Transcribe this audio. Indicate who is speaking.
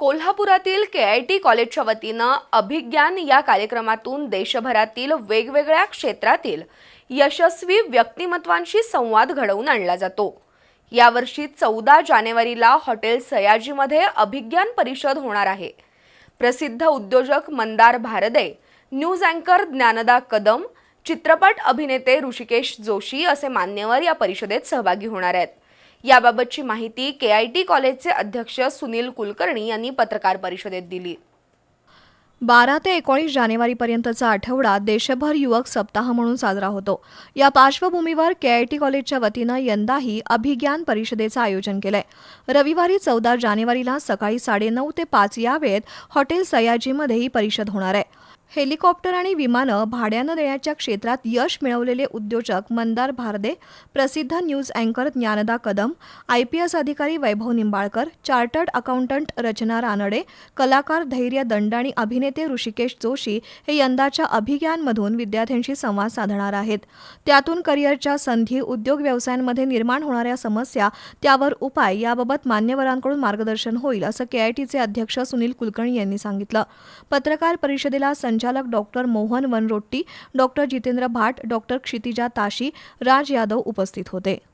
Speaker 1: कोल्हापुरातील के I T कॉलेजच्या वतीनं अभिज्ञान या कार्यक्रमातून देशभरातील वेगवेगळ्या क्षेत्रातील यशस्वी व्यक्तिमत्वांशी संवाद घडवून आणला जातो. यावर्षी चौदा जानेवारीला हॉटेल सयाजीमध्ये अभिज्ञान परिषद होणार आहे. प्रसिद्ध उद्योजक मंदार भारदे न्यूज अँकर ज्ञानदा कदम चित्रपट अभिनेते ऋषिकेश जोशी असे मान्यवर या परिषदेत सहभागी होणार आहेत. याबाबतची माहिती के आय टी कॉलेजचे अध्यक्ष सुनील कुलकर्णी यांनी पत्रकार परिषदेत दिली.
Speaker 2: बारा ते एकोणीस जानेवारीपर्यंतचा आठवडा देशभर युवक सप्ताह म्हणून साजरा होतो. या पार्श्वभूमीवर के आय टी कॉलेजच्या वतीनं यंदाही अभिज्ञान परिषदेचं आयोजन केलंय. रविवारी चौदा जानेवारीला सकाळी साडेनऊ ते पाच या वेळेत हॉटेल सयाजीमध्ये ही परिषद होणार आहे. हेलिकॉप्टर आणि विमानं भाड्यानं देण्याच्या क्षेत्रात यश मिळवलेले उद्योजक मंदार भारदे प्रसिद्ध न्यूज अँकर Dnyanada Kadam I P S अधिकारी वैभव निंबाळकर चार्टर्ड अकाउंटंट रचना रानडे कलाकार धैर्य दंड आणि अभिनेते ऋषिकेश जोशी हे यंदाच्या अभिज्ञानमधून विद्यार्थ्यांशी संवाद साधणार आहेत. त्यातून करिअरच्या संधी उद्योग व्यवसायांमध्ये निर्माण होणाऱ्या समस्या त्यावर उपाय याबाबत मान्यवरांकडून मार्गदर्शन होईल असं के आय टीचे अध्यक्ष सुनील कुलकर्णी यांनी सांगितलं. पत्रकार परिषदेला संचालक doctor Mohan Vanrotti doctor Jitendra Bhat doctor Kshitija ताशी राज यादव उपस्थित होते.